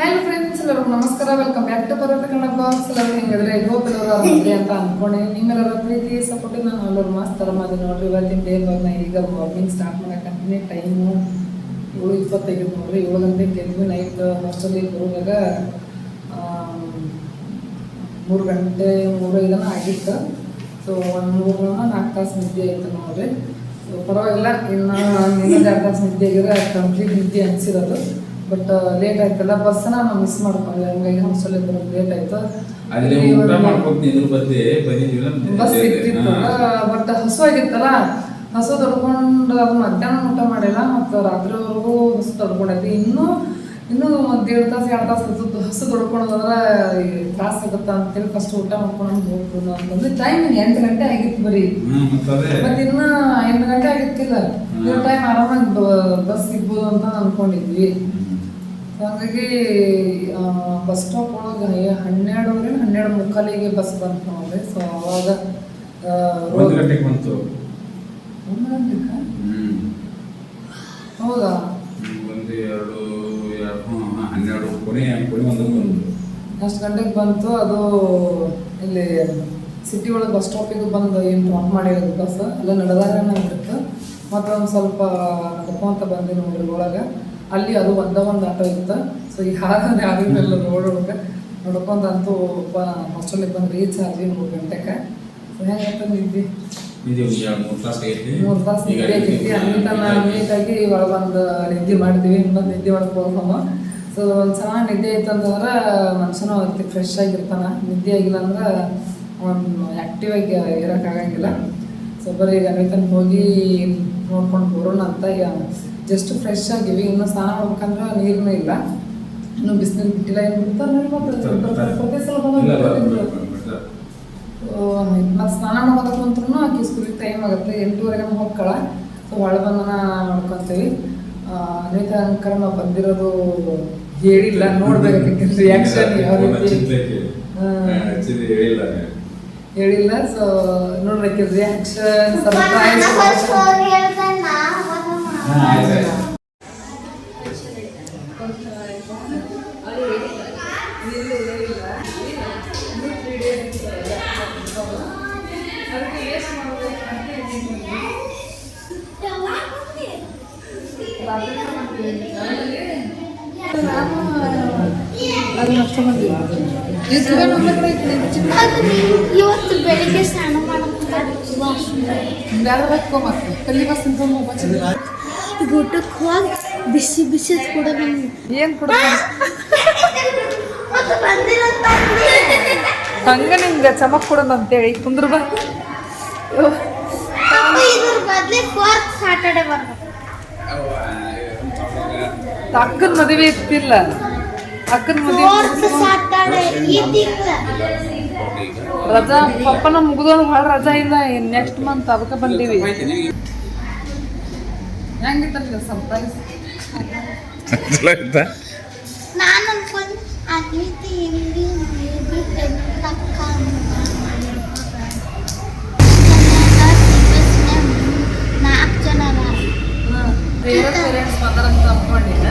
Hello friends ಎಲ್ಲರಿಗೂ ನಮಸ್ಕಾರ. Welcome back to ಪರ್ವತ ಕನ್ನಡ ಬ್ಲಾಗ್ಸ್ ಎಲ್ಲರೂ ಹೆಂಗಿದ್ರೆ? ಹೋಪ್ ಎಲ್ಲರೂ ಆಗಿದೆ ಅಂತ ಅನ್ಕೊಂಡೆ. ನಿಮ್ಮೆಲ್ಲರ ಪ್ರೀತಿ ಸಪೋರ್ಟ್ ನಾನು ಎಲ್ಲರೂ ಮಸ್ತ್ ಮಾಡಿ ನೋಡ್ರಿ. ಇವತ್ತಿನ ಡೇ ಬಂದ ಈಗ ವಾಕಿಂಗ್ ಸ್ಟಾರ್ಟ್ ಮಾಡಕ್ಕಂತೀನಿ ಟೈಮು ಏಳು ಇಪ್ಪತ್ತೈದು ನೋಡ್ರಿ. ಏಳು ಗಂಟೆ ಎದ್ದು ನೈಟ್ ಹಾಸ್ಟೆಲಿಗೆ ಬರುವಾಗ ಮೂರು ಗಂಟೆ, ಮೂರು ಐದನ ಆಗಿತ್ತು. ಸೊ ಒಂದು ಮೂರು ನಾಲ್ಕು ತಾಸು ನಿದ್ದೆ ಆಯಿತು ನೋಡ್ರಿ. ಸೊ ಪರವಾಗಿಲ್ಲ, ಇನ್ನು ಇನ್ನೊಂದು ಎರಡು ತಾಸು ನಿದ್ದೆ ಆಗಿದ್ರೆ ಕಂಪ್ಲೀಟ್ ನಿದ್ದೆ ಅನಿಸಿರೋದು. ಬಟ್ ಲೇಟ್ ಆಯ್ತಲ್ಲ ಬಸ್ಸನ್ನ ನಾನು ಮಿಸ್ ಮಾಡ್ಕೊಂಡೆ. ಹಂಗಾಗಿ ಹಾಸ್ಟೆಲಿಗೆ ಬರೋದು ಲೇಟ್ ಆಯ್ತು. ಅಲ್ಲಿ ಊಟ ಮಾಡ್ಕೊಂಡು ನಿದ್ರ ಬದ್ಲಿ ಬಂದಿದ್ವಿ ಬಸ್ ಸಿಕ್ತಿತ್ತಲ್ಲ ಬಟ್ ಹಸುವಾಗಿತ್ತಲ್ಲ ಹಸು ತೊಡ್ಕೊಂಡು ಅದು ಮಧ್ಯಾಹ್ನ ಊಟ ಮಾಡಿಲ್ಲ ಮತ್ತು ರಾತ್ರಿವರೆಗೂ ಹಸು ತಡ್ಕೊಂಡೈತಿ. ಇನ್ನೂ ಇನ್ನೂ ಒಂದು ಎರಡು ತಾಸು ಎರಡು ತಾಸು ಹಸು ಹಸು ತಡ್ಕೊಂಡೋದ್ರೆ ತ್ರಾಸ ಆಗುತ್ತಾ ಅಂತೇಳಿ ಫಸ್ಟ್ ಊಟ ಮಾಡ್ಕೊಂಡು ಹೋಗ್ಬೋದು ಅಂತಂದ್ರೆ ಟೈಮ್ ಎಂಟು ಗಂಟೆ ಆಗಿತ್ತು ಬರೀ. ಮತ್ತ ಇನ್ನ ಎಂಟು ಗಂಟೆ ಆಗಿತ್ತಿಲ್ಲ. ಟೈಮ್ ಆರಾಮಾಗಿ ಬಸ್ ಸಿಗ್ಬೋದು ಅಂತ ಅನ್ಕೊಂಡಿದ್ವಿ. ಹಾಗಾಗಿ ಬಸ್ ಸ್ಟಾಪ್ ಒಳಗೆ ಹನ್ನೆರಡುವರೆ ಹನ್ನೆರಡು ಮುಕ್ಕಾಲಿಗೆ ಬಸ್ ಬಂತು ನೋಡ್ರಿ. ಸೊ ಅವಾಗ ಒಂದು ಗಂಟೆಗೆ ಬಂತು. ಒಂದು ಗಂಟೆಗಾ? ಹ್ಮ್. ಹೌದಾ? ಒಂದು ಎರಡು ಹನ್ನೆರಡು ಕೊನೆ ಕೊನೆ ಒಂದು ಬಂದು ಅಷ್ಟು ಗಂಟೆಗೆ ಬಂತು ಅದು ಇಲ್ಲಿ ಸಿಟಿ ಒಳಗೆ ಬಸ್ ಸ್ಟಾಪಿಗೆ ಬಂದು ಏನು ಡ್ರಾಪ್ ಮಾಡಿರೋದು ಬಸ್ ಎಲ್ಲ ನಡೆದಾಗ ಇತ್ತು ಮತ್ತು ಒಂದು ಸ್ವಲ್ಪ ನಡ್ಕೊಂತ ಬಂದೆ ನೋಡ್ರಿ ಒಳಗೆ. ಅಲ್ಲಿ ಅದು ಒಂದ ಒಂದು ಆಟ ಇತ್ತು. ಸೊ ಈಗ ಹಾಗಾದ್ರೆ ಯಾರಿಗೆಲ್ಲ ನೋಡೋಕೆ ನೋಡ್ಕೊಂಡಂತೂ ಒಬ್ಬ ಹಾಸ್ಟೆಲಿಗೆ ಬಂದು ರೀಚ್ ಆದ್ವಿ ಮೂರು ಗಂಟೆಗೆ ಸೊ ಹೆಂಗಂತ ನಿದ್ದೆ? ಮೂರು ತಾಸು ನಿದ್ದೆ ಆಗೈತಿ. ನೀಟಾಗಿ ಒಳಗೆ ಒಂದು ನಿದ್ದೆ ಮಾಡ್ತೀವಿ ಇನ್ನೊಂದು ನಿದ್ದೆ ಹೋಗಮ್ಮ ಸೊ ಒಂದು ಚೆನ್ನಾಗಿ ನಿದ್ದೆ ಇತ್ತಂತಂದ್ರೆ ಮನುಷ್ಯನೂ ಅತಿ ಫ್ರೆಶ್ ಆಗಿರ್ತಾನ. ನಿದ್ದೆ ಆಗಿಲ್ಲ ಅಂದ್ರೆ ಒಂದು ಆಕ್ಟಿವ್ ಆಗಿ ಇರೋಕ್ಕಾಗಂಗಿಲ್ಲ ಸೊ ಬರೀ ಈಗ ಹೋಗಿ ನೋಡ್ಕೊಂಡು ಬರೋಣ ಅಂತ ಈಗ ಜಸ್ಟ್ ಫ್ರೆಶ್ ಆಗಿವಿ ಇನ್ನು ಸ್ನಾನ ಮಾಡ್ಬೇಕಂದ್ರೆ ನೀರನ್ನೂ ಇಲ್ಲ. ಇನ್ನು ಬಿಸಿನೀರು ಬಿಟ್ಟಿಲ್ಲ ಏನು ಬಿಡ್ತಾರೆ ಮತ್ತೆ ಸ್ನಾನ ಮಾಡೋದಕ್ಕೆ ಅಂತೂ ಆಕೆ ಸ್ಕೂಲಿಗೆ ಟೈಮ್ ಆಗುತ್ತೆ. ಎಂಟೂವರೆಗೆ ಹೋಗ್ಕಳ ಸೊ ಹೊಳೆ ಬಂದನ ಮಾಡ್ಕೊತೀವಿ ಅನೇಕ ಅಂಕರ ನಾವು ಬಂದಿರೋದು ಹೇಳಿಲ್ಲ. ನೋಡ್ಬೇಕು. ರಿಯಾಕ್ಷನ್ ಯಾವ ರೀತಿ? ಹೇಳಿಲ್ಲ. ಹೇಳಿಲ್ಲ. ಸೊ ನೋಡ್ಬೇಕು. ರಿಯಾಕ್ಷನ್ ಸರ್ಪ್ರೈಸ್ ಹಾ, ಆಯ್ತು, ಆಯ್ತು. ಇವತ್ತು ಬೆಳಿಗ್ಗೆ ಸ್ನಾನ ಮಾಡೋದು ಊಟಕ್ಕೆ ಹೋಗಿ ಬಿಸಿ ಬಿಸಿ ಕೂಡ ಏನು ಕೊಡ ಹಂಗ ನಿಂಗೆ ಚಮಕ್ ಕೊಡೋಣ ಅಂತೇಳಿ ಕುಂದ್ರ ಬಾ. ಅಕ್ಕನ ಮದುವೆ ಇತ್ತಿಲ್ಲ ಅಕ್ಕನ ಮದುವೆ ರಜಾ ಪಪ್ಪನ ಮುಗಿದೋದು ಭಾಳ ರಜಾ ಇಲ್ಲ ನೆಕ್ಸ್ಟ್ ಮಂತ್ ಅದಕ್ಕೆ ಬಂದೀವಿ. ಹೆಂಗಿತ್ತ ಸರ್ಪ್ರೈಸ್ ನಾನು ಅನ್ಕೊಂಡು ಅನ್ವಿತಿ ಹಿಂದಿ ಮೇಬಿ ಟೆಂತ್ ಅಕ್ಕ ನಾಲ್ಕು ಜನ ಅದಾರ. ಬೇರೆ ಪೇರೆಂಟ್ಸ್ ಮಾತಾಡಂತ ಅನ್ಕೊಂಡಿನ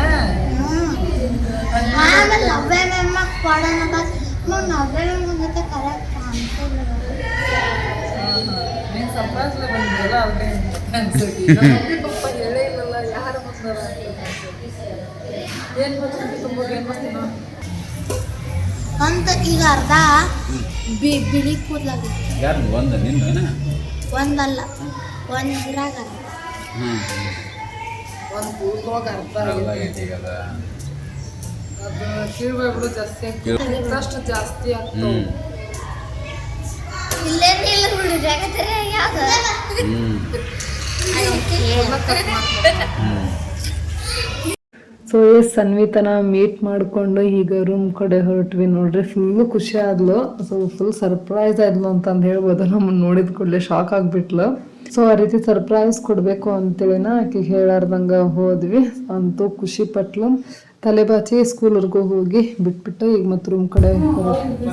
ಆಮೇಲೆ ನವ್ಯ ಮೆಮ್ಮ ಕೊಡೋಣ ಬಟ್ ನಾವು ನವ್ಯ ಮೆಮ್ಮ ಜೊತೆ ಕರೆಕ್ಟ್ ಅನ್ಕೊಂಡಿಲ್ಲ ನೀನು ಸರ್ಪ್ರೈಸ್ ಬಂದಿದ್ದಲ್ಲ ಅದಕ್ಕೆ ಅನ್ಸತಿ ಅಂತ ಈಗ ಅರ್ಧ? ಬಿ ಬಿಳಿ ಕೂದಲಾಗುತ್ತೆ ಯಾರು? ಒಂದ ನಿನ್ನ ಒಂದಲ್ಲ. ಒಂದು ಹ್ಮ್. ಒಂದು ಕೂದಲೊಳಗೆ ಅರ್ಧ ಆಗೈತಿ ಈಗ ಅದ. ಜಾಸ್ತಿ ಅಷ್ಟು ಜಾಸ್ತಿ ಆಗ್ತವೆ ಜಗತ್ತರೆ ಯಾವ್ದು? ಹ್ಮ್. ಸೊ ಎಸ್ ಸನ್ವಿತನ ಮೀಟ್ ಮಾಡಿಕೊಂಡು ಈಗ ರೂಮ್ ಕಡೆ ಹೊರಟ್ವಿ ನೋಡ್ರಿ. ಫುಲ್ಲು ಖುಷಿ ಆದ್ಲು. ಸೊ ಫುಲ್ ಸರ್ಪ್ರೈಸ್ ಆದ್ಲು ಅಂತಂದು ಹೇಳ್ಬೋದು. ನಮ್ಮನ್ನು ನೋಡಿದ ಕೂಡಲೇ ಶಾಕ್ ಆಗಿಬಿಟ್ಲು. ಸೊ ಆ ರೀತಿ ಸರ್ಪ್ರೈಸ್ ಕೊಡಬೇಕು ಅಂತೇಳಿನ ಆಕೆ ಹೇಳಾರ್ದಂಗೆ ಹೋದ್ವಿ. ಅಂತೂ ಖುಷಿ ಪಟ್ಲು. ತಲೆ ಬಾಚಿ ಸ್ಕೂಲ್ವರೆಗೂ ಹೋಗಿ ಬಿಟ್ಬಿಟ್ಟು ಈಗ ಮತ್ತೆ ರೂಮ್ ಕಡೆ ಹೊರಟ್ವಿ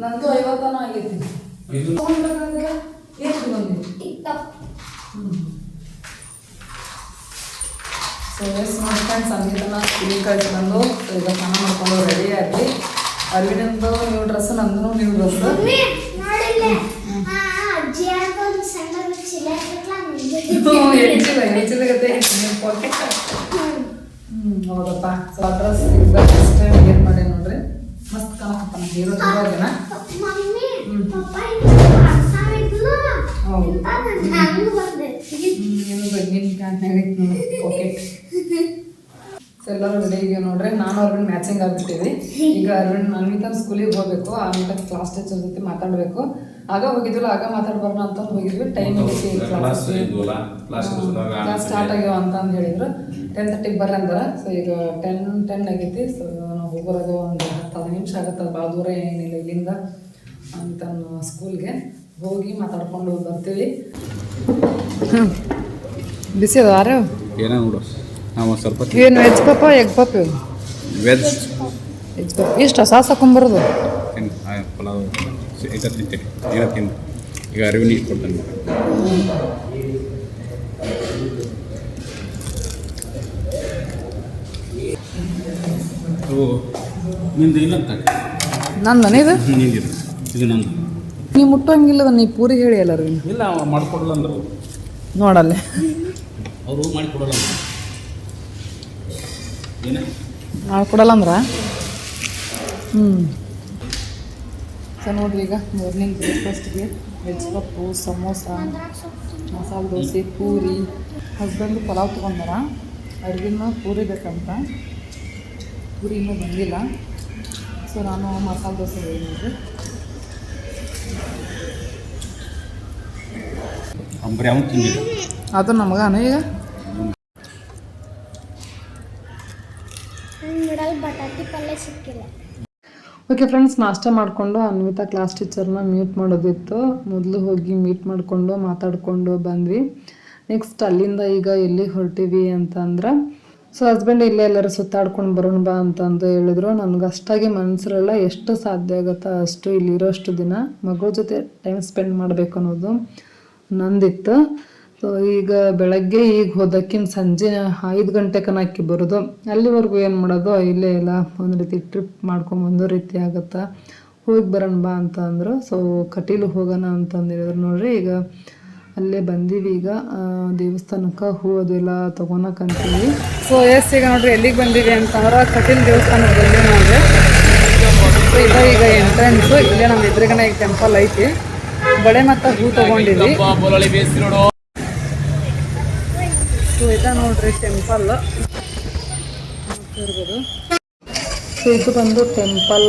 ನಂದು ಐವತ್ತನ ಆಗೈತಿ ಇದು ತೊಗೊಂಡ್ಬೇಕಾದ್ರೆ ಎಷ್ಟು ಬಂದಿದೆ? ಸೊ ಎಸ್ ಸಂಗೀತನ ಸ್ಕೂಲಿಗೆ ಕಳಿಸಿ ಬಂದು ಸೊ ಈಗ ಸ್ನಾನ ಮಾಡ್ಕೊಂಡು ರೆಡಿ ಆಗಿ ಅರವಿಂದು ನ್ಯೂ ಡ್ರೆಸ್ ನಂದು. ನೀವು ಡ್ರೆಸ್ ಹೆಚ್ಚಿಲ್ಲ ಹೆಚ್ಚಿದ ಗತೆ ಹೌದಪ್ಪ. ಸೊ ಅಡ್ರೆಸ್ ಈಗ ಟೈಮ್ ಏನು ಮಾಡಿ ನೋಡ್ರಿ? ಮಸ್ತ್ ಕಾಣಕತ್ತಾನ ಹೀರೋ ತುಂಬ ಜನ ಎಲ್ಲರೂ ರೆಡಿ ಈಗ ನೋಡ್ರಿ? ನಾನು ಅರವಿಂದ್ ಮ್ಯಾಚಿಂಗ್ ಆಗ್ಬಿಟ್ಟಿವಿ ಈಗ ಅರವಿಂದ್ ಅನ್ವಿತಾ ಸ್ಕೂಲಿಗೆ ಹೋಗ್ಬೇಕು. ಆಮೇಲೆ ಕ್ಲಾಸ್ ಟೀಚರ್ ಜೊತೆ ಮಾತಾಡಬೇಕು. ಆಗ ಹೋಗಿದ್ವಲ್ಲ ಆಗ ಮಾತಾಡ್ಬಾರ್ದು ಅಂತ ಹೋಗಿದ್ವಿ. ಟೈಮ್ ಆಗೈತಿ ಕ್ಲಾಸ್ ಇದ್ವಲ್ಲ? ಕ್ಲಾಸ್ ಕ್ಲಾಸ್ ಸ್ಟಾರ್ಟ್ ಆಗ್ಯಾವ ಅಂತ ಅಂದ್ ಹೇಳಿದ್ರು. ಟೆನ್ ತರ್ಟಿಗೆ ಬರ್ರಿ ಅಂದಾರ. ಸೊ ಈಗ ಟೆನ್ ಟೆನ್ ಆಗೈತಿ ಸೊ ನಾವು ಹೋಗೋರಾಗ ಒಂದು ಹತ್ತು ನಿಮಿಷ ಆಗುತ್ತಲ್ಲ ಭಾಳ ದೂರ ಏನಿಲ್ಲ ಇಲ್ಲಿಂದ ಅಂತ ಸ್ಕೂಲ್ಗೆ ಹೋಗಿ ಮಾತಾಡ್ಕೊಂಡು ಬರ್ತೀವಿ. ಬಿಸಿ ಅದ ಆರ ಏನೋ ನೋಡು ನಾವು ಸ್ವಲ್ಪ ಏನು veg puff egg puff veg veg puff. ಇಷ್ಟ ಸಾಸ್ ಹಾಕೊಂಬರೋದು ಪಲಾವ್ ಈಗ ತಿಂತೀನಿ. ಈಗ ತಿಂದು ಈಗ ಅರಿವಿನಿಗೆ ಕೊಡ್ತಾನೆ ಓ ನಿಂದು ಇಲ್ಲಂತ ನಂದನ ಇದು? ನಿಂದಿರು ಇದು. ನಂದು. ನೀ ಮುಟ್ಟಂಗಿಲ್ಲ ನೀ ಪೂರಿ ಹೇಳಿ ಎಲ್ಲರೂ ಇಲ್ಲ ಮಾಡ್ಕೊಡಲ್ಲ ಅಂದ್ರು. ನೋಡಲ್ಲೇ. ಅವರು ಮಾಡಿಕೊಡಲ್ಲ ಅಂದ್ರು. ಏನೇ? ಮಾಡ್ಕೊಡಲ್ಲ ಅಂದ್ರ? ಹ್ಞೂ ಸೊ ನೋಡ್ರಿ ಈಗ morning ಬ್ರೇಕ್ಫಾಸ್ಟ್ಗೆ veg puff samosa masala dosa puri. Husband pulao ತೊಗೊಂಡಾರ? ಅರ್ವಿನ ಪೂರಿ ಬೇಕಂತ. ಪೂರಿ ಇನ್ನೂ ಬಂದಿಲ್ಲ. ಸೊ ನಾನು ಮಸಾಲೆ ದೋಸೆ ಹೇಳಿ ನೋಡ್ರಿ ಅಂಬ್ರಿ ಅವ್ನು ಅದು ನಮಗಾನ ಈಗ ನಂಗೆ ಬಟಾಟಿ ಪಲ್ಯ ಸಿಕ್ಕಿಲ್ಲ ಓಕೆ ಫ್ರೆಂಡ್ಸ್ ನಾಷ್ಟ ಮಾಡಿಕೊಂಡು ಅನ್ವಿತಾ ಕ್ಲಾಸ್ ಟೀಚರ್ನ ಮೀಟ್ ಮಾಡೋದಿತ್ತು. ಮೊದಲು ಹೋಗಿ ಮೀಟ್ ಮಾಡಿಕೊಂಡು ಮಾತಾಡಿಕೊಂಡು ಬಂದ್ವಿ. ನೆಕ್ಸ್ಟ್ ಅಲ್ಲಿಂದ ಈಗ ಎಲ್ಲಿಗೆ ಹೊರಟಿವಿ ಅಂತಂದ್ರೆ ಸೊ ಹಸ್ಬೆಂಡ್ ಇಲ್ಲೇ ಎಲ್ಲರೂ ಸುತ್ತಾಡ್ಕೊಂಡು ಬರೋಣ ಬಾ ಅಂತಂದು ಹೇಳಿದ್ರು. ನನಗೆ ಅಷ್ಟಾಗಿ ಮನಸ್ಸಿರಲ್ಲ ಎಷ್ಟು ಸಾಧ್ಯ ಆಗುತ್ತೋ ಅಷ್ಟು ಇಲ್ಲಿರೋಷ್ಟು ದಿನ ಮಗಳ ಜೊತೆ ಟೈಮ್ ಸ್ಪೆಂಡ್ ಮಾಡಬೇಕು ಅನ್ನೋದು ನಂದಿತ್ತು. ಸೊ ಈಗ ಬೆಳಗ್ಗೆ ಈಗ ಹೋದಕ್ಕಿಂತ ಸಂಜೆ ಐದು ಗಂಟೆ ಕನಕ್ಕೆ ಬರೋದು. ಅಲ್ಲಿವರೆಗೂ ಏನು ಮಾಡೋದು? ಇಲ್ಲೇ ಇಲ್ಲ ಒಂದು ರೀತಿ ಟ್ರಿಪ್ ಮಾಡ್ಕೊಂಬಂದು ರೀತಿ ಆಗುತ್ತಾ. ಹೋಗಿ ಬರೋಣ ಬಾ ಅಂತ ಅಂದರು ಸೊ ಕಟೀಲು ಹೋಗೋಣ ಅಂತಂದು ಹೇಳಿದ್ರು ನೋಡ್ರಿ. ಈಗ ಅಲ್ಲೇ ಬಂದೀವಿ ಈಗ. ದೇವಸ್ಥಾನಕ್ಕೆ ಹೂ ಅದೆಲ್ಲ ಅಂತೀವಿ ಸೊ ಎಸ್ ಈಗ ನೋಡ್ರಿ, ಎಲ್ಲಿಗೆ ಬಂದೀವಿ ಅಂತಂದ್ರೆ ಕಟೀಲ್ ದೇವಸ್ಥಾನದಲ್ಲಿ ನೋಡ್ರಿ. ಸೊ ಇದು ಈಗ ಎಂಟ್ರೆನ್ಸು ಇಲ್ಲೇ ನಮ್ಮ ಎದುರುಗಡೆ ಈಗ ಟೆಂಪಲ್ ಐತಿ. ಬಳೆ ಮತ್ತು ಹೂ ತೊಗೊಂಡಿದ್ವಿ. ಸೊ ಇದ ನೋಡ್ರಿ ಟೆಂಪಲ್ ಸೊ ಇದು ಬಂದು ಟೆಂಪಲ್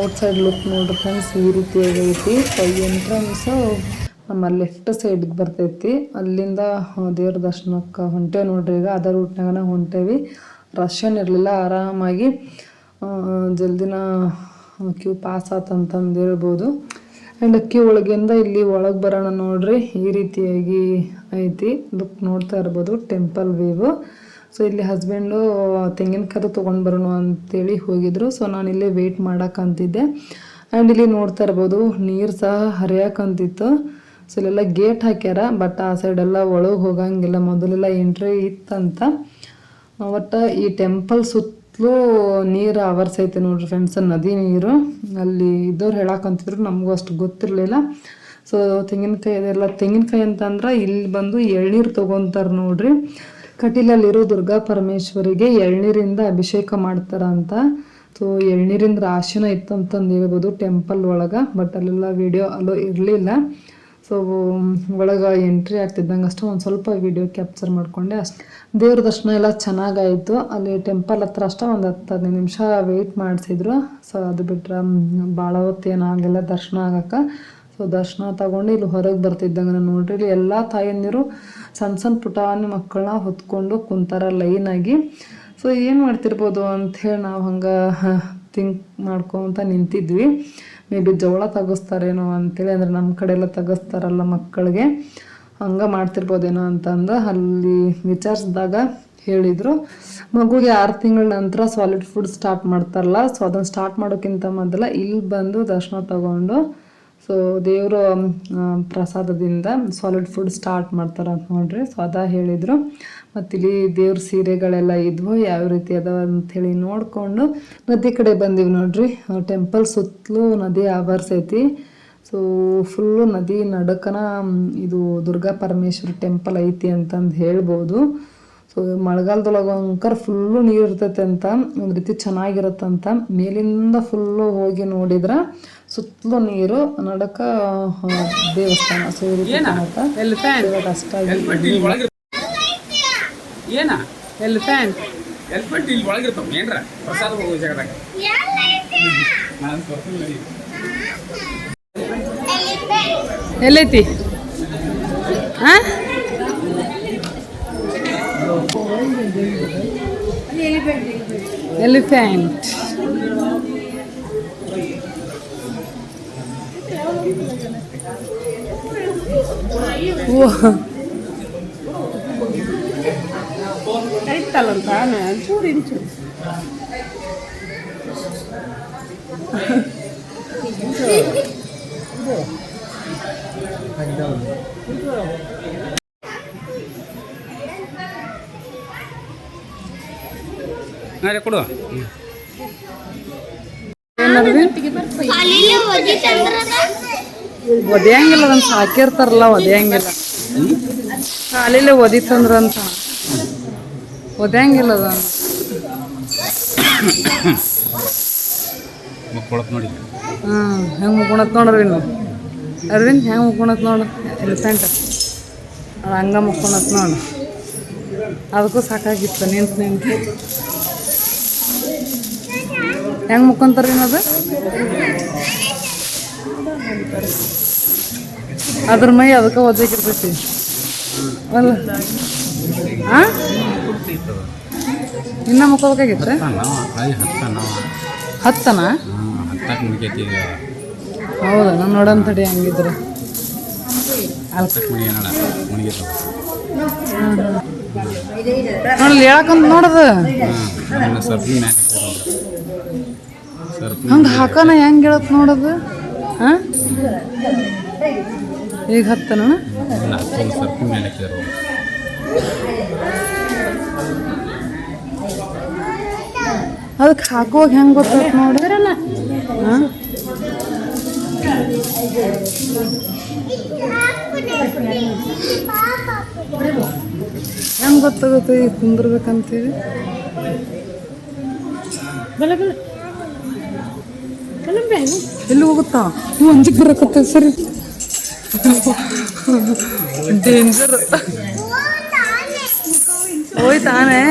ಔಟ್ಸೈಡ್ ಲುಕ್ ನೋಡ್ರಿ ಫ್ರೆಂಡ್ಸ್ ಈ ರೀತಿಯಾಗೈತಿ. ಸೊ ಎಂಟ್ರೆನ್ಸು ನಮ್ಮ ಲೆಫ್ಟ್ ಸೈಡ್ಗೆ ಬರ್ತೈತಿ. ಅಲ್ಲಿಂದ ದೇವ್ರ ದರ್ಶನಕ್ಕೆ ಹೊಂಟೇವೆ ನೋಡ್ರಿ ಈಗ. ಅದರ ರೂಟ್ನಾಗನ ಹೊಂಟೇವಿ. ರಶ್ ಇರಲಿಲ್ಲ, ಆರಾಮಾಗಿ ಜಲ್ದಿನ ಕ್ಯೂ ಪಾಸ್ ಆತಂತಂದು ಹೇಳ್ಬೋದು. ಆ್ಯಂಡ್ ಅಕ್ಕಿ ಒಳಗಿಂದ ಇಲ್ಲಿ ಒಳಗೆ ಬರೋಣ ನೋಡ್ರಿ. ಈ ರೀತಿಯಾಗಿ ಐತಿ. ಲುಕ್ ನೋಡ್ತಾ ಇರ್ಬೋದು ಟೆಂಪಲ್ ವ್ಯೂವು ಸೊ ಇಲ್ಲಿ ಹಸ್ಬೆಂಡು ತೆಂಗಿನಕಾಯಿ ತೊಗೊಂಡು ಬರೋಣ ಅಂತೇಳಿ ಹೋಗಿದ್ರು. ಸೊ ನಾನು ಇಲ್ಲೇ ವೆಯ್ಟ್ ಮಾಡೋಕ್ಕಂತಿದ್ದೆ ಆ್ಯಂಡ್ ಇಲ್ಲಿ ನೋಡ್ತಾ ಇರ್ಬೋದು, ನೀರು ಸಹ ಹರಿಯಾಕಂತಿತ್ತು ಸೊ ಇಲ್ಲೆಲ್ಲ ಗೇಟ್ ಹಾಕ್ಯಾರ ಬಟ್ ಆ ಸೈಡೆಲ್ಲ ಒಳಗೆ ಹೋಗಂಗಿಲ್ಲ. ಮೊದಲೆಲ್ಲ ಎಂಟ್ರಿ ಇತ್ತಂತ. ಒಟ್ಟು ಈ ಟೆಂಪಲ್ ಸುತ್ತಲೂ ನೀರು ಆವರ್ಸೈತೆ ನೋಡ್ರಿ ಫ್ರೆಂಡ್ಸ್ ನದಿ ನೀರು. ಅಲ್ಲಿ ಇದ್ದವ್ರು ಹೇಳಕ್ಕಂತಿದ್ರು ನಮಗೂ ಅಷ್ಟು ಗೊತ್ತಿರಲಿಲ್ಲ. ಸೊ ತೆಂಗಿನಕಾಯಿ ಅದೆಲ್ಲ, ತೆಂಗಿನಕಾಯಿ ಅಂತಂದ್ರೆ ಇಲ್ಲಿ ಬಂದು ಎಳ್ನೀರು ತೊಗೊತಾರೆ ನೋಡ್ರಿ. ಕಟೀಲಲ್ಲಿರೋ ದುರ್ಗಾ ಪರಮೇಶ್ವರಿಗೆ ಎಳ್ನೀರಿಂದ ಅಭಿಷೇಕ ಮಾಡ್ತಾರಂತ ಸೊ ಎಳ್ನೀರಿಂದ ರಾಶಿನ ಇತ್ತು ಅಂತಂದು ಹೇಳ್ಬೋದು ಟೆಂಪಲ್ ಒಳಗೆ ಬಟ್ ಅಲ್ಲೆಲ್ಲ ವಿಡಿಯೋ ಅಲ್ಲೋ ಇರಲಿಲ್ಲ. ಸೊ ಒಳಗೆ ಎಂಟ್ರಿ ಆಗ್ತಿದ್ದಂಗೆ ಅಷ್ಟು, ಒಂದು ಸ್ವಲ್ಪ ವಿಡಿಯೋ ಕ್ಯಾಪ್ಚರ್ ಮಾಡಿಕೊಂಡೆ ಅಷ್ಟು. ದೇವ್ರ ದರ್ಶನ ಎಲ್ಲ ಚೆನ್ನಾಗಾಯಿತು. ಅಲ್ಲಿ ಟೆಂಪಲ್ ಹತ್ರ ಅಷ್ಟೇ ಒಂದು ಹತ್ತು ಹದಿನೈದು ನಿಮಿಷ ವೆಯ್ಟ್ ಮಾಡಿಸಿದ್ರು. ಸೊ ಅದು ಬಿಟ್ರೆ ಭಾಳ ಹೊತ್ತು ಏನಾಗಲಿಲ್ಲ ದರ್ಶನ ಆಗಕ್ಕೆ. ಸೊ ದರ್ಶನ ತಗೊಂಡು ಇಲ್ಲಿ ಹೊರಗೆ ಬರ್ತಿದ್ದಂಗೆ ನೋಡ್ರಿ, ಇಲ್ಲಿ ಎಲ್ಲ ತಾಯಂದಿರು ಸಣ್ಣ ಸಣ್ಣ ಪುಟಾಣಿ ಮಕ್ಕಳನ್ನ ಹೊತ್ಕೊಂಡು ಕುಂತಾರ ಲೈನಾಗಿ ಸೊ ಏನು ಮಾಡ್ತಿರ್ಬೋದು ಅಂಥೇಳಿ ನಾವು ಹಂಗೆ ಥಿಂಕ್ ಮಾಡ್ಕೊತ ನಿಂತಿದ್ವಿ. ಮೇ ಬಿ ಜೋಳ ತಗಸ್ತಾರೇನೋ ಅಂತೇಳಿ, ಅಂದ್ರೆ ನಮ್ಮ ಕಡೆ ಎಲ್ಲ ತೆಗಿಸ್ತಾರಲ್ಲ ಮಕ್ಕಳಿಗೆ. ಹಂಗೆ ಮಾಡ್ತಿರ್ಬೋದೇನೋ ಅಂತಂದು ಅಲ್ಲಿ ವಿಚಾರಿಸಿದಾಗ ಹೇಳಿದರು. ಮಗುಗೆ ಆರು ತಿಂಗಳ ನಂತರ ಸಾಲಿಡ್ ಫುಡ್ ಸ್ಟಾರ್ಟ್ ಮಾಡ್ತಾರಲ್ಲ ಸೊ ಅದನ್ನು ಸ್ಟಾರ್ಟ್ ಮಾಡೋಕ್ಕಿಂತ ಮೊದಲ ಇಲ್ಲಿ ಬಂದು ದರ್ಶನ ತಗೊಂಡು ಸೊ ದೇವರ ಪ್ರಸಾದದಿಂದ ಸಾಲಿಡ್ ಫುಡ್ ಸ್ಟಾರ್ಟ್ ಮಾಡ್ತಾರೆ ಅಂತ ನೋಡ್ರಿ ಸೊ ಅದ ಹೇಳಿದರು. ಮತ್ತು ಇಲ್ಲಿ ದೇವ್ರ ಸೀರೆಗಳೆಲ್ಲ ಇದ್ವು ಯಾವ ರೀತಿ ಅದಾವ ಅಂಥೇಳಿ ನೋಡಿಕೊಂಡು ನದಿ ಕಡೆ ಬಂದೀವಿ ನೋಡ್ರಿ. ಟೆಂಪಲ್ ಸುತ್ತಲೂ ನದಿ ಆವರಿಸೈತಿ. ಸೊ ಫುಲ್ಲು ನದಿ ನಡಕನ ಇದು ದುರ್ಗಾ ಪರಮೇಶ್ವರ ಟೆಂಪಲ್ ಐತಿ ಅಂತಂದು ಹೇಳ್ಬೋದು. ಸೊ ಮಳೆಗಾಲದೊಳಗೆ ಅಂಕರ್ ಫುಲ್ಲು ನೀರು ಇರ್ತೈತೆ ಅಂತ ಒಂದು ರೀತಿ ಚೆನ್ನಾಗಿರುತ್ತಂತ. ಮೇಲಿಂದ ಫುಲ್ಲು ಹೋಗಿ ನೋಡಿದ್ರೆ ಸುತ್ತಲೂ ನೀರು ನಡಕ ದೇವಸ್ಥಾನ. ಸೊ ಈ ರೀತಿ ಕಾಣುತ್ತೆ. ಇವಾಗ ಅಷ್ಟಾಗಿ ಏನ? ಎಲಿಫೆಂಟ್ ಎಲಿಫೆಂಟ್ ಇಲ್ಲಿ ಒಳಗಿರ್ತಾವ ಏನ್ರ? ಪ್ರಸಾದ ಹೋಗೋ ಜಾಗದಾಗ. ನಾನು. ಎಲ್ಲೈತಿ ಹಾಂ ಎಲಿಫೆಂಟ್ ಐತಲ್ಲಂತ ಚೂರು ಇಂಚು ಹಾಂ ಕೊಡು ಅಲ್ಲಿ ಒದಿತಂದ್ರದ ಒದಿಯಂಗಿಲ್ಲ ಅದನ್ನ ಸಾಕಿರ್ತಾರಲ್ಲ ಒದಿಯಂಗಿಲ್ಲ ಕಾಲಿಲೆ ಒದಿತಂದ್ರ ಅಂತ ಒದಿಯಂಗಿಲ್ಲ ಅದು ಹಾಂ ಹೆಂಗ್ ಮುಕ್ಕೊಳತ್ ನೋಡ್ರಿ ಇನ್ನು ಅರವಿಂದ್ ಹೆಂಗೆ ಮುಕ್ಕೊಳತ್ ನೋಡು? ಎಲಿಫೆಂಟ್ ಹಂಗೆ ಮುಕ್ಕೊಳತ್ ನೋಡು. ಅದಕ್ಕೂ ಸಾಕಾಗಿತ್ತು ನಿಂತು ನಿಂತು. ಹೆಂಗ್ ಮುಕ್ಕೊಂತಾರ ಅದು ಅದ್ರ ಮೈ ಅದಕ್ಕೆ ಒದ್ದಕ್ಕಿರ್ತೈತಿ ಅಲ್ಲ. ಆ ಇನ್ನ ಮುಕ್ಕೋಬೇಕಾಗಿತ್ತು ಹತ್ತನ ಹೌದ ಹತ್ತಕ್ಕೆ ಮುಗಿತೈತಿ ಹೌದಾ ನಾನು ನೋಡೋಣ ತಡಿ ಹಂಗಿದ್ರೆ. ಹಂಗ ನೋಡಲ್ಲಿ ನೋಡದ. ಹಂಗೆ ಹಾಕೋಣ ಹೆಂಗೆ ಹೇಳತ್ ನೋಡದು? ಹಾಂ? ಈಗ ಹತ್ತನ? ಸರ್ಫಿ ಮೇಲೆ ಅದಕ್ಕೆ ಹಾಕುವಾಗ ಹೆಂಗೆ ಗೊತ್ತಾಯ್ತು ನೋಡಿದ್ರಲ್ಲ ಹಾಂ? ಹೆಂಗೆ ಗೊತ್ತಾಗುತ್ತೆ ಈಗ ಕುಂದಿರ್ಬೇಕಂತೀವಿ ಎಲ್ಲಿ ಹೋಗುತ್ತಾ? ನೀವು ಅಂಜಿಗೆ ಬರಕತ್ತ ಸರಿ. ಡೇಂಜರ್ ಹೋಯ್ ತಾನೇ.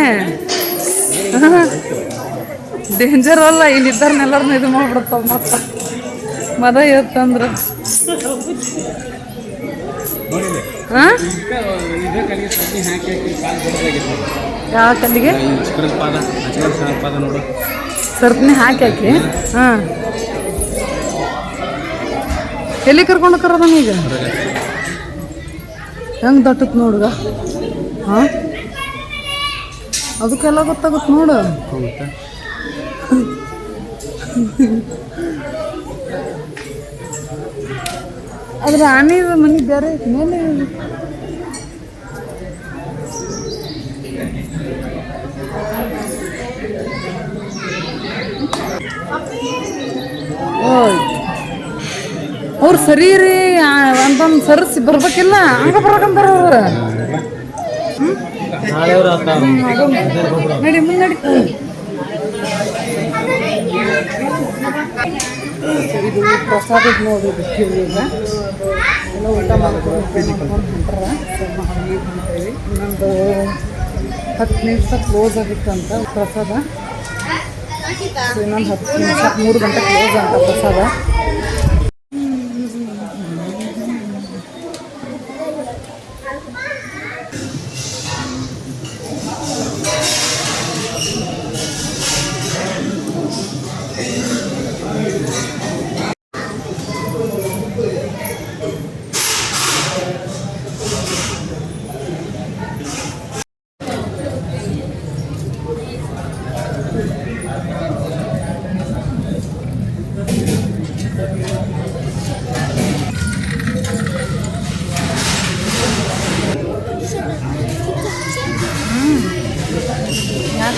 ಡೇಂಜರ್ ಅಲ್ಲ ಇಲ್ಲಿ ಇದ್ದಾರನ್ನೆಲ್ಲರನ್ನ ಇದು ಮಾಡ್ಬಿಡ್ತಾವ ಮತ್ತೆ. ಮದ ಇರುತ್ತಂದ್ರೆ ಹಾಂ ಯಾವ ಕಲ್ಲಿಗೆ? ಸರ್ಪನಿ ಹಾಕಿ ಹಾಕಿ? ಹಾಂ. ಎಲ್ಲಿ ಕರ್ಕೊಂಡು ಕರೋದ ಈಗ? ಹೆಂಗೆ ದಟ್ಟತ್ ನೋಡುಗ ಹಾಂ? ಅದಕ್ಕೆಲ್ಲ ಗೊತ್ತಾಗುತ್ತೆ ನೋಡು. ಅದ್ರ ಆನೆ ಮನೆ ಬೇರೆ ಐತಿ ಮೇಲೆ ಓಯ್. ಅವ್ರು ಸರಿ ರೀ ಅಂತಂದು ಸರಿಸಿ ಬರ್ಬೇಕಿಲ್ಲ ಹಂಗ ಬರ್ಬೇಕಂತಾರ ಅವ್ರು. ನಡಿ ಮುಂದೆ ನಡಿ ಇದು ಪ್ರಸಾದ ನೋಡಿ ಈಗ ಎಲ್ಲ ಊಟ ಮಾಡ್ಕೊಂಡು ಹೊಂಟ್ರ ಮಾಡಿ ಹೊಂಟೇವಿ ಇನ್ನೊಂದು ಹತ್ತು ನಿಮಿಷ ಕ್ಲೋಸ್ ಆಗಿತ್ತಂತ ಪ್ರಸಾದ. ಇನ್ನೊಂದು ಹತ್ತು ನಿಮಿಷ, ಮೂರು ಗಂಟೆ ಕ್ಲೋಸ್ ಅಂತ ಪ್ರಸಾದ.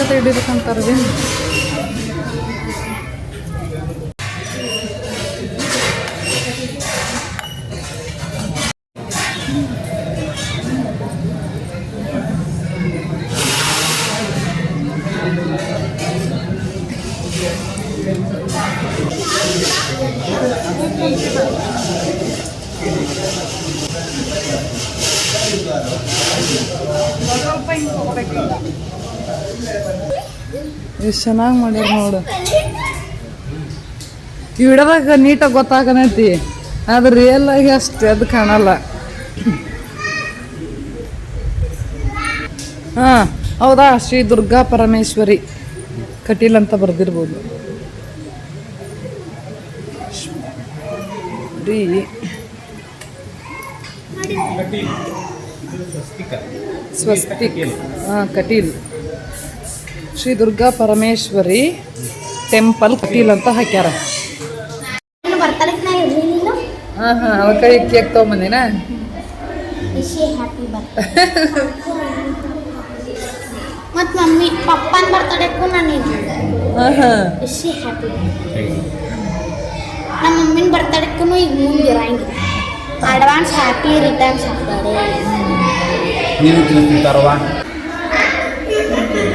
ಹಿಡಿಬೇಕಂತಾರ ರೀ ಚೆನ್ನಾಗಿ ಮಾಡ್ಯಾರ ನೋಡು. ಈ ವಿಡಿಯೋದಾಗ ನೀಟಾಗಿ ಗೊತ್ತಾಗನೈತಿ ಅದು ರಿಯಲ್ ಆಗಿ ಅಷ್ಟು ಅದು ಕಾಣಲ್ಲ. ಹಾಂ ಹೌದಾ? ಶ್ರೀ ದುರ್ಗಾ ಪರಮೇಶ್ವರಿ. ಕಟೀಲ್ ಅಂತ ಬರ್ದಿರ್ಬೋದು. ಸ್ವಸ್ತಿ ಸ್ವಸ್ತಿಕ್. ಹಾಂ ಕಟೀಲ್. ಶ್ರೀ ದುರ್ಗಾ ಪರಮೇಶ್ವರಿ ಟೆಂಪಲ್ ಕಟೀಲ್ ಅಂತ ಹಾಕ್ಯಾರ. ಬರ್ತಾರಕ್ಕೆ ನಾ ಇರಲಿಲ್ಲ ಹಾಂ ಹಾಂ ಅವ್ರ ಕೈ ಕೇಕ್ ತೊಗೊಂಬಂದಿನ? ವಿಶಿ ಹ್ಯಾಪಿ ಬರ್ತಾರೆ ಮತ್ತು ಮಮ್ಮಿ ಪಪ್ಪನ ಬರ್ತಡೇಕ್ಕೂ ನಾನು ಇದ್ದೆ ಹಾಂ ಹಾಂ. ವಿಶಿ ಹ್ಯಾಪಿ ನಮ್ಮ ಮಮ್ಮಿನ ಬರ್ತಡೇಕ್ಕೂ ಈಗ ಮುಂದೆ ಇರಂಗಿಲ್ಲ ಅಡ್ವಾನ್ಸ್ ಹ್ಯಾಪಿ ರಿಟರ್ನ್ಸ್ ಆಗ್ತಾರೆ ನೀನು ತಿಂತಾರವ ಮಮ್ಮಿಗೆ ಸ್ವಲ್ಪ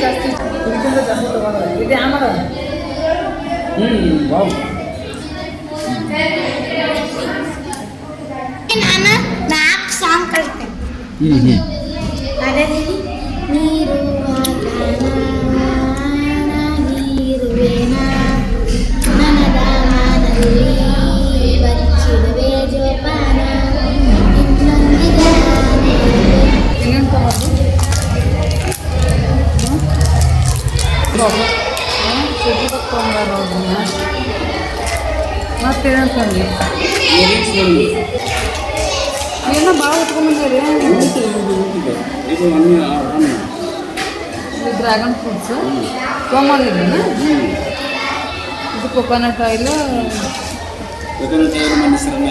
ಇದನ್ನೇ ಜಾಸ್ತಿ. ಇದಕ್ಕಿಂತ ಜಾಸ್ತಿ ತಗೋಣ ಇದು ಯಾವ ಹ್ಞೂ ವಾವ್. ನಾನು ನಾಲ್ಕು ಸಾಂಗ್ ಕಲಿತೇನೆ ಹ್ಞೂ ಹ್ಞೂ ಮತ್ತೇನಂತಂದ್ರಿ ಏನೋ ಭಾಳ ಉಟ್ಕೊಂಡ್ಬಂದಿರಿ ಇದು ಡ್ರ್ಯಾಗನ್ ಫ್ರೂಟ್ಸ್ ತೊಗೊಂಬಂದಿದ್ರೇನ ಇದು ಕೊಕೊನಟ್ ಆಯಿಲ್ ಕೊಕೊನಟ್ ಆಯಿಲ್ ನನ್ನ ಹೆಸರನ್ನ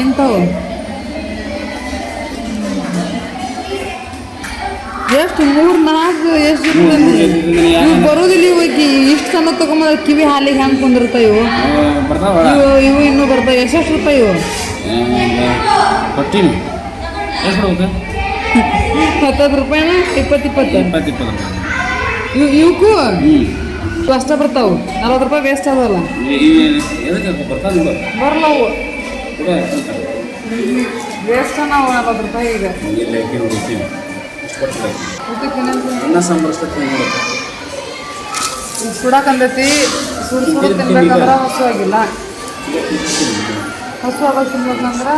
ಇಂಥವು ಎಷ್ಟು ಮೂರು ನಾಲ್ಕು ಎಷ್ಟು ಇವು ಬರೋದಿಲ್ಲ ಇವಾಗ ಇಷ್ಟು ಸಣ್ಣ ತಗೊಂಬಂದ ಕಿವಿ ಹಾಲಿಗೆ ಹೆಂಗೆ ಕುಂದಿರ್ತಾವ ಇವು? ಇವು ಇವು ಇನ್ನೂ ಬರ್ತಾವೆ. ಎಷ್ಟೆಷ್ಟು ರೂಪಾಯಿ ಇವು? ಹತ್ತತ್ತು ರೂಪಾಯಿನ? ಇಪ್ಪತ್ತು ಇಪ್ಪತ್ತು ಇವು ಇವಕ್ಕೂ ಅಷ್ಟೇ ಬರ್ತಾವೆ. ನಲ್ವತ್ತು ರೂಪಾಯಿ ವೇಸ್ಟ್ ಅದಲ್ಲ ಬರಲ್ಲ ಅವು ವೇಸ್ಟ್ ನಾವು ನಲ್ವತ್ತು ರೂಪಾಯಿ ಈಗ. ಏನಾದ್ರು ಅನ್ನ ಸಾಂಬಾರು ಸುಡಾಕಂದತಿ ಸುಡು ಸುಡು ತಿನ್ಬೇಕಂದ್ರೆ ಹಸು ಆಗಿಲ್ಲ. ಹಸು ಆಗ ತಿನ್ಬೇಕಂದ್ರೆ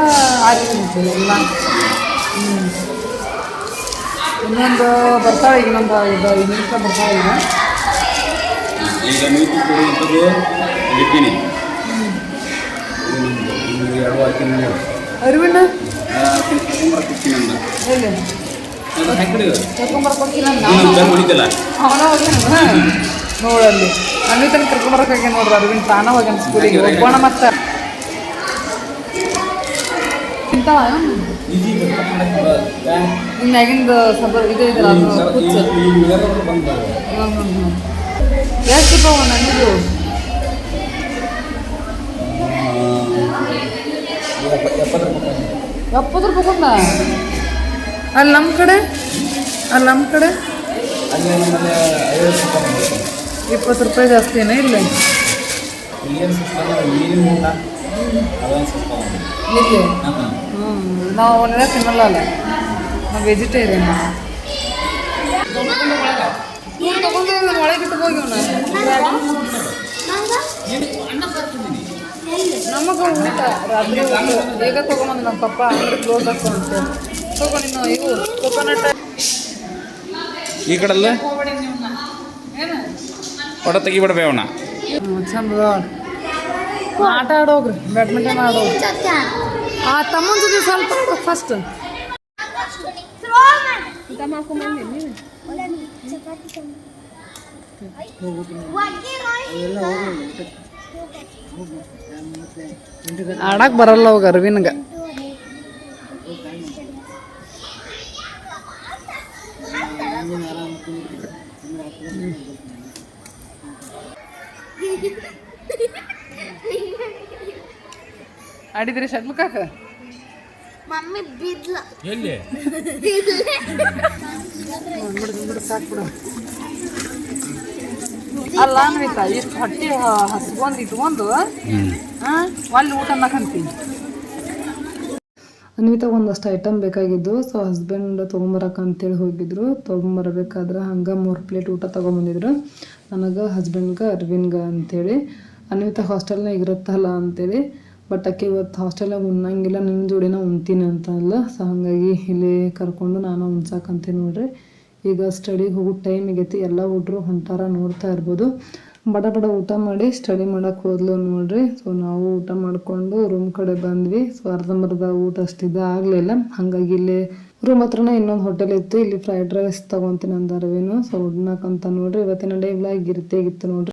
ಆರಿ ತಿಂತೀವಿ ಇಲ್ಲ. ಇನ್ನೊಂದು ಬರ್ತಾವೆ ಈಗ ಇನ್ನೊಂದು ಇದು ಐದು ನಿಮಿಷ ಬರ್ತಾವೆ ಈಗ. ಈಗ ನೀತಿ ಎರಡು ಹಾಕಿನ ಅರಿವಿನ? ಎಲ್ಲಿ? ನೋಡಲ್ಲಿ. ಅನ್ವಿತನ ತನಕ ಕರ್ಕೊಂಬರಕ್ಕಾಗೆ ನೋಡ್ರಿ ಅರವಿಂದ್ ತಾನ ಹೋಗ್ಯಾನ ಸ್ಕೂಲಿಗೆ ಒಬ್ಬಣ ಮತ್ತೆ. ಮ್ಯಾಗಿಂದ ಸಬ ಇದು ಇದಲ್ಲ ಕುಚ್ಚು ಎಷ್ಟು ರೂಪಾಯಿ ನನಗೂ ಎಪ್ಪತ್ತು ರೂಪಾಯಿ. ಎಪ್ಪತ್ತು ರೂಪಾಯಿ ಅಲ್ಲಿ ನಮ್ಮ ಕಡೆ, ಅಲ್ಲಿ ನಮ್ಮ ಕಡೆ. ಇಪ್ಪತ್ತು ರೂಪಾಯಿ ಜಾಸ್ತಿನೇ ಇಲ್ಲ ಇಲ್ಲಿ. ನಾವು ಅವನ್ನೆಲ್ಲ ತಿನ್ನಲ್ಲ ಅಲ್ಲ. ನಾವು ವೆಜಿಟೇರಿಯನ್ ಒಳಗೆ ಬಿಟ್ಟು ಹೋಗಿ ನಮಗ ಊಟ. ರಾತ್ರಿ ಬೇಗ ತಗೊಂಬಂದು ನಮ್ಮ ಪಪ್ಪ ಅಂಗಡಿ ಕ್ಲೋಸ್ ನೀನು ಇವು? ಕೊಕೊನಟ್ ಈ ಕಡಲ್ಲ? ಒಡ ಹ್ಞೂ ಚಂದ. ಆಟ ಆಡೋಗ್ರಿ ಬ್ಯಾಡ್ಮಿಂಟನ್ ಆಡೋಗ್ರಿ. ಆ ತಮ್ಮನ ಜೊತೆ ಸ್ವಲ್ಪ ಫಸ್ಟ್ ಆಡಕ್ ಬರಲ್ಲ ಅವಾಗ ಅರ್ವಿನ್ಗ ಆಡಿದ್ರಿ ಷಣ್ಮುಖ ಕಾಕ ಮಮ್ಮಿ ಬಿದ್ಲ. ಎಲ್ಲಿ? ಅಲ್ಲ ಅನ್ವಿತಾ ಇಷ್ಟು ಹೊಟ್ಟೆ ಹಸ್ಕೊಂಡು ಇಟ್ಕೊಂಡು ಅಲ್ಲಿ ಊಟ ಅನ್ನಕಂತೀನಿ ಅನ್ವಿತಾ ಒಂದಷ್ಟು ಐಟಮ್ ಬೇಕಾಗಿದ್ದು ಸೊ ಹಸ್ಬೆಂಡ್ ತೊಗೊಂಬರಕ್ಕೆ ಅಂತೇಳಿ ಹೋಗಿದ್ರು. ತೊಗೊಂಬರ್ಬೇಕಾದ್ರೆ ಹಂಗೆ ಮೂರು ಪ್ಲೇಟ್ ಊಟ ತೊಗೊಂಬಂದಿದ್ರು. ನನಗೆ ಹಸ್ಬೆಂಡ್ಗೆ ಅರ್ವಿನ್ಗೆ ಅಂತೇಳಿ. ಅನ್ವಿತಾ ಹಾಸ್ಟೆಲ್ನಾಗ ಇರುತ್ತಲ್ಲ ಅಂತೇಳಿ. ಬಟ್ ಆಕೆ ಇವತ್ತು ಹಾಸ್ಟೆಲ್ನಾಗ ಉಣ್ಣಂಗಿಲ್ಲ ನಿಮ್ಮ ಜೋಡಿನ ಉಣ್ತೀನಿ ಅಂತ ಅಲ್ಲ ಸೊ ಹಾಗಾಗಿ ಇಲ್ಲಿ ಕರ್ಕೊಂಡು ನಾನು ಉಣ್ಸಾಕಂತೀನಿ ನೋಡ್ರಿ. ಈಗ ಸ್ಟಡಿಗೆ ಹೋಗೋ ಟೈಮ್ ಆಗೈತಿ, ಎಲ್ಲ ಹುಡ್ರು ಹೊಂಟಾರ ನೋಡ್ತಾ ಇರ್ಬೋದು. ಬಡ ಬಡ ಊಟ ಮಾಡಿ ಸ್ಟಡಿ ಮಾಡಕ್ಕೆ ಹೋದ್ಲು ನೋಡ್ರಿ. ಸೊ ನಾವು ಊಟ ಮಾಡಿಕೊಂಡು ರೂಮ್ ಕಡೆ ಬಂದ್ವಿ. ಸೊ ಅರ್ಧಂಬರ್ಧ ಊಟ ಅಷ್ಟಿದೆ ಆಗಲಿಲ್ಲ. ಹಾಗಾಗಿ ಇಲ್ಲಿ ರೂಮ್ ಹತ್ರನೇ ಇನ್ನೊಂದು ಹೋಟೆಲ್ ಇತ್ತು. ಇಲ್ಲಿ ಫ್ರೈಡ್ ರೈಸ್ ತೊಗೊತೀನಿ ಅಂದ್ರೆ ಅರವಿನು ಸೊ ಉಣ್ಣಕ್ಕಂತ ನೋಡ್ರಿ. ಇವತ್ತಿನ ಡೇ ವ್ಲಾಗ್ ಗಿರ್ತಿಯಾಗಿತ್ತು ನೋಡ್ರಿ.